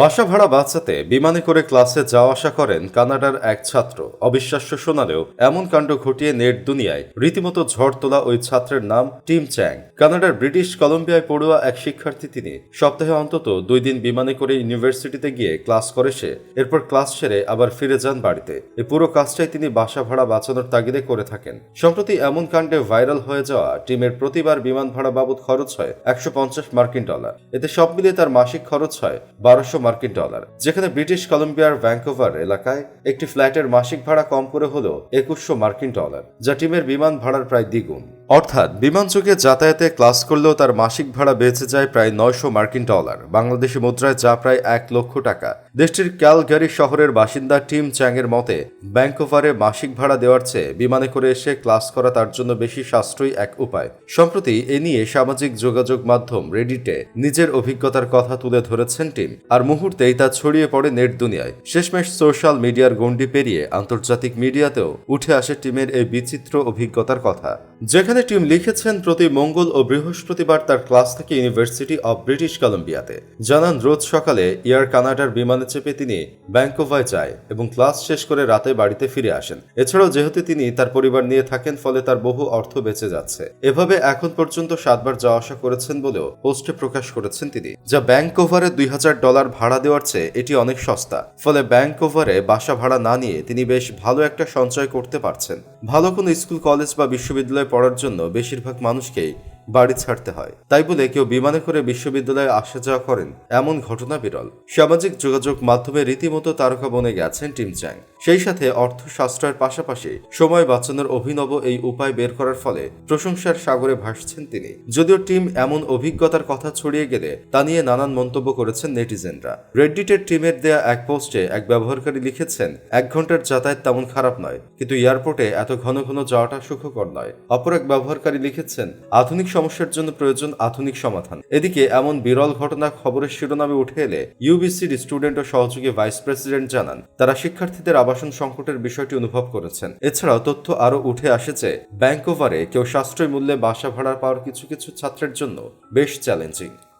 বাসা ভাড়া বাঁচাতে বিমানে করে ক্লাসে যাওয়া আসা করেন কানাডার এক ছাত্র। অবিশ্বাস্য শোনালেও এমন কাণ্ড ঘটিয়ে নেট দুনিয়ায় রীতিমতো ঝড় তোলা ওই ছাত্রের নাম টিম চ্যাং। কানাডার ব্রিটিশ কলম্বিয়ায় পড়ুয়া এক শিক্ষার্থী তিনি সপ্তাহে অন্তত দুই দিন বিমানে করে ইউনিভার্সিটিতে গিয়ে ক্লাস করে সে, এরপর ক্লাস সেরে আবার ফিরে যান বাড়িতে। এই পুরো কাজটাই তিনি বাসা ভাড়া বাঁচানোর তাগিদে করে থাকেন। সম্প্রতি এমন কাণ্ডে ভাইরাল হয়ে যাওয়া টিমের প্রতিবার বিমান ভাড়া বাবদ খরচ হয় একশো পঞ্চাশ মার্কিন ডলার। এতে সব মিলিয়ে তার মাসিক খরচ হয় বারোশো মার্কিন ডলার, যেখানে ব্রিটিশ কলম্বিয়ার ভ্যাঙ্কোভার এলাকায় একটি ফ্ল্যাটের মাসিক ভাড়া কম করে হলো একুশশো মার্কিন ডলার, যা টিমের বিমান ভাড়ার প্রায় দ্বিগুণ। অর্থাৎ বিমান যোগে যাতায়াতে ক্লাস করলেও তার মাসিক ভাড়া বেঁচে যায় প্রায় নয়শো মার্কিন ডলার। বাংলাদেশি মুদ্রায় যা প্রায় এক লক্ষ টাকা। দেশটির ক্যালগারি শহরের বাসিন্দা টিম চ্যাংয়ের মতে ব্যাঙ্কোভারে মাসিক ভাড়া দেওয়ার চেয়ে বিমানে করে এসে ক্লাস করা তার জন্য বেশি সাশ্রয়ী এক উপায়। সম্প্রতি এ নিয়ে সামাজিক যোগাযোগ মাধ্যম রেডিটে নিজের অভিজ্ঞতার কথা তুলে ধরেছেন টিম। আর মুহূর্তেই তা ছড়িয়ে পড়ে নেট দুনিয়ায়। শেষমেশ সোশ্যাল মিডিয়ার গণ্ডি পেরিয়ে আন্তর্জাতিক মিডিয়াতেও উঠে আসে টিমের এই বিচিত্র অভিজ্ঞতার কথা। যেখানে টিম লিখেছেন প্রতি মঙ্গল ও বৃহস্পতিবার তার ক্লাস থেকে ইউনিভার্সিটি অব ব্রিটিশ কলম্বিয়াতে। জানান, রোজ সকালে এয়ার কানাডার বিমানে চেপে তিনি ব্যাঙ্কোভায় যায় এবং ক্লাস শেষ করে রাতে বাড়িতে ফিরে আসেন। এছাড়াও যেহেতু তিনি তার পরিবার নিয়ে থাকেন, ফলে তার বহু অর্থ বেঁচে যাচ্ছে। এভাবে এখন পর্যন্ত সাতবার যাওয়া আসা করেছেন বলেও পোস্টে প্রকাশ করেছেন তিনি। যা ব্যাঙ্কোভারে দুই হাজার ডলার ভাড়া দেওয়ার চেয়ে এটি অনেক সস্তা। ফলে ব্যাঙ্কোভারে বাসা ভাড়া না নিয়ে তিনি বেশ ভালো একটা সঞ্চয় করতে পারছেন। ভালো কোনো স্কুল কলেজ বা বিশ্ববিদ্যালয়ে পড়ার জন্য বেশিরভাগ মানুষকেই বাড়ি ছাড়তে হয়। তাই বলে কেউ বিমানে করে বিশ্ববিদ্যালয়ে আসা যাওয়া করেন, এমন ঘটনা বিরল। সামাজিক যোগাযোগ মাধ্যমে রীতিমতো তারকা বনে গেছেন টিম চ্যাং। সেই সাথে অর্থ সাশ্রয়ের পাশাপাশি সময় বাঁচানোর অভিনব এই উপায় বের করার ফলে প্রশংসার সাগরে ভাসছেন তিনি। যদিও টিম এমন অভিজ্ঞতার কথা ছড়িয়ে গেলে তা নিয়ে নানান মন্তব্য করেছেন নেটিজেনরা। রেড্ডিটের টিমের দেয়া এক পোস্টে এক ব্যবহারকারী লিখেছেন, এক ঘণ্টার যাতায়াত তেমন খারাপ নয়, কিন্তু এয়ারপোর্টে এত ঘন ঘন যাওয়াটা সুখকর নয়। অপর এক ব্যবহারকারী লিখেছেন, আধুনিক সমস্যার জন্য প্রয়োজন আধুনিক সমাধান। এদিকে এমন বিরল ঘটনা খবরের শিরোনামে উঠে এলে ইউবিসির স্টুডেন্ট ও সহযোগী ভাইস প্রেসিডেন্ট জানান, তারা শিক্ষার্থীদের আবাসন সংকটের বিষয়টি অনুভব করেছেন। এছাড়াও তথ্য আরও উঠে আসে যে ব্যাংক ওভারে কেউ সাশ্রয় মূল্যে বাসা ভাড়া পাওয়ার কিছু কিছু ছাত্রের জন্য বেশ চ্যালেঞ্জিং